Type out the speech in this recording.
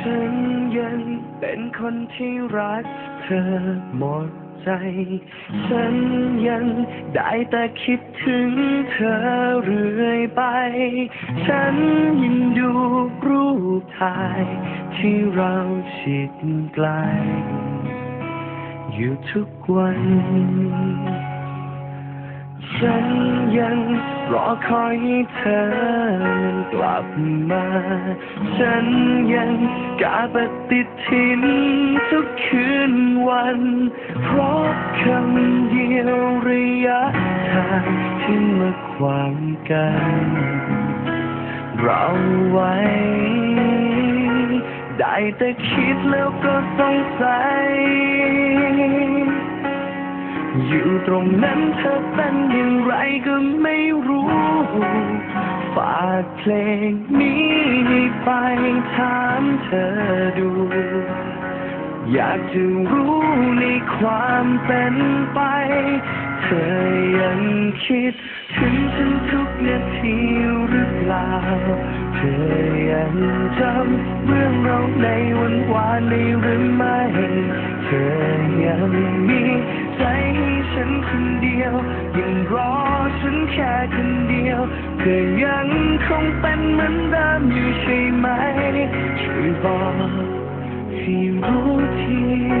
ฉันยังเป็นคนที่รักเธอหมดใจ ฉันยังได้แต่คิดถึงเธอเรื่อยไป ฉันยังดูรูปถ่ายที่เราชิดไกล อยู่ทุกวัน ฉันยังรอคอยให้เธอกลับมา ฉันยังกาปฏิทินทุกคืนวัน เพราะคำเดียวระยะทางที่มาขวางกัน เราไว้ ได้แต่คิดแล้วก็สงสัยอยู่ตรงนั้นเธอเป็น ก็ไม่รู้ ฝากเพลงนี้ไปถามเธอดู อยากจะรู้ในความเป็นไป เธอยังคิด ถึงฉันทุกนาทีหรือเปล่า เธอยังจำเรื่องเราในวันวานได้หรือไม่เธอยังมีใจให้ฉันคนเดียวยังรอ ฉันแค่คนเดียวเธอยังคงเป็นเหมือนเดิมอยู่ใช่ไหมช่วยบอกที่รู้ที